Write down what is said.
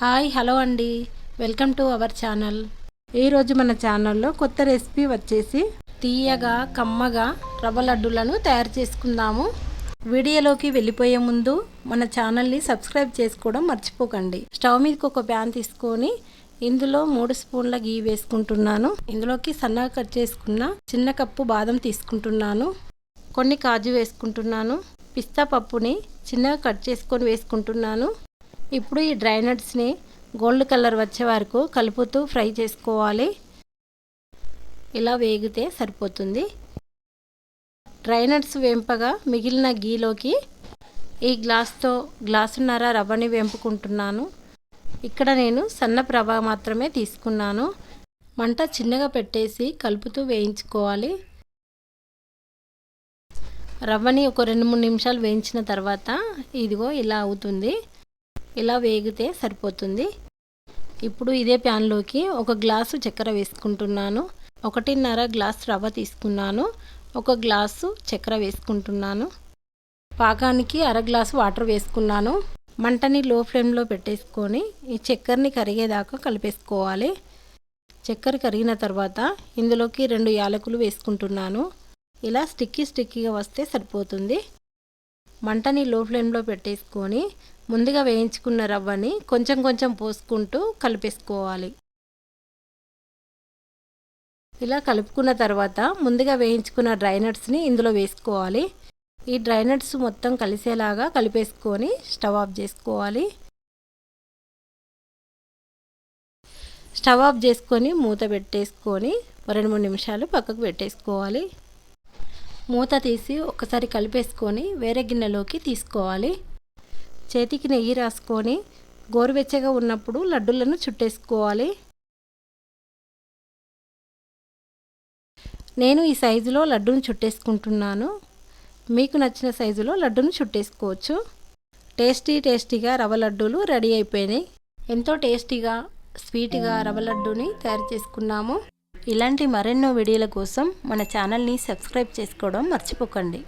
Hi hello అండి. Welcome to our channel. ఈరోజు మన ఛానల్లో కొత్త రెసిపీ వచ్చేసి తీయగా కమ్మగా రవ్వ లడ్డులను తయారు చేసుకుందాము. వీడియోలోకి వెళ్ళిపోయే ముందు మన ఛానల్ని సబ్స్క్రైబ్ చేసుకోవడం మర్చిపోకండి. స్టవ్ మీదకి ఒక ప్యాన్ తీసుకొని ఇందులో మూడు స్పూన్ల గీ వేసుకుంటున్నాను. ఇందులోకి సన్నగా కట్ చేసుకున్న చిన్న కప్పు బాదం తీసుకుంటున్నాను. కొన్ని కాజు వేసుకుంటున్నాను. పిస్తా పప్పుని చిన్నగా కట్ చేసుకొని వేసుకుంటున్నాను. ఇప్పుడు ఈ డ్రై నట్స్ని గోల్డ్ కలర్ వచ్చే వరకు కలుపుతూ ఫ్రై చేసుకోవాలి. ఇలా వేగితే సరిపోతుంది. డ్రై నట్స్ వేంపగా మిగిలిన గీలోకి ఈ గ్లాస్తో గ్లాసున్నర రవ్వని వేంపుకుంటున్నాను. ఇక్కడ నేను సన్న ప్రభ మాత్రమే తీసుకున్నాను. మంట చిన్నగా పెట్టేసి కలుపుతూ వేయించుకోవాలి. రవ్వని ఒక రెండు మూడు నిమిషాలు వేయించిన తర్వాత ఇదిగో ఇలా అవుతుంది. ఇలా వేగితే సరిపోతుంది. ఇప్పుడు ఇదే ప్యాన్లోకి ఒక గ్లాసు చక్కెర వేసుకుంటున్నాను. ఒకటిన్నర గ్లాస్ రవ్వ తీసుకున్నాను. ఒక గ్లాసు చక్కెర వేసుకుంటున్నాను. పాకానికి అర గ్లాసు వాటర్ వేసుకున్నాను. మంటని లో ఫ్లేమ్లో పెట్టేసుకొని ఈ చక్కెరని కరిగేదాకా కలిపేసుకోవాలి. చక్కెర కరిగిన తర్వాత ఇందులోకి రెండు యాలకులు వేసుకుంటున్నాను. ఇలా స్టిక్కీ స్టిక్కీగా వస్తే సరిపోతుంది. మంటని లో ఫ్లేమ్లో పెట్టేసుకొని ముందుగా వేయించుకున్న రవ్వని కొంచెం కొంచెం పోసుకుంటూ కలిపేసుకోవాలి. ఇలా కలుపుకున్న తర్వాత ముందుగా వేయించుకున్న డ్రై నట్స్ని ఇందులో వేసుకోవాలి. ఈ డ్రై నట్స్ మొత్తం కలిసేలాగా కలిపేసుకొని స్టవ్ ఆఫ్ చేసుకోవాలి. స్టవ్ ఆఫ్ చేసుకొని మూత పెట్టేసుకొని రెండు మూడు నిమిషాలు పక్కకు పెట్టేసుకోవాలి. మూత తీసి ఒకసారి కలిపేసుకొని వేరే గిన్నెలోకి తీసుకోవాలి. చేతికి నెయ్యి రాసుకొని గోరువెచ్చగా ఉన్నప్పుడు లడ్డూలను చుట్టేసుకోవాలి. నేను ఈ సైజులో లడ్డూను చుట్టేసుకుంటున్నాను. మీకు నచ్చిన సైజులో లడ్డూను చుట్టేసుకోవచ్చు. టేస్టీ టేస్టీగా రవ్వ లడ్డూలు రెడీ అయిపోయినాయి. ఎంతో టేస్టీగా స్వీట్గా రవ్వ లడ్డూని తయారు చేసుకున్నాము. ఇలాంటి మరెన్నో వీడియోల కోసం మన ఛానల్ని సబ్స్క్రైబ్ చేసుకోవడం మర్చిపోకండి.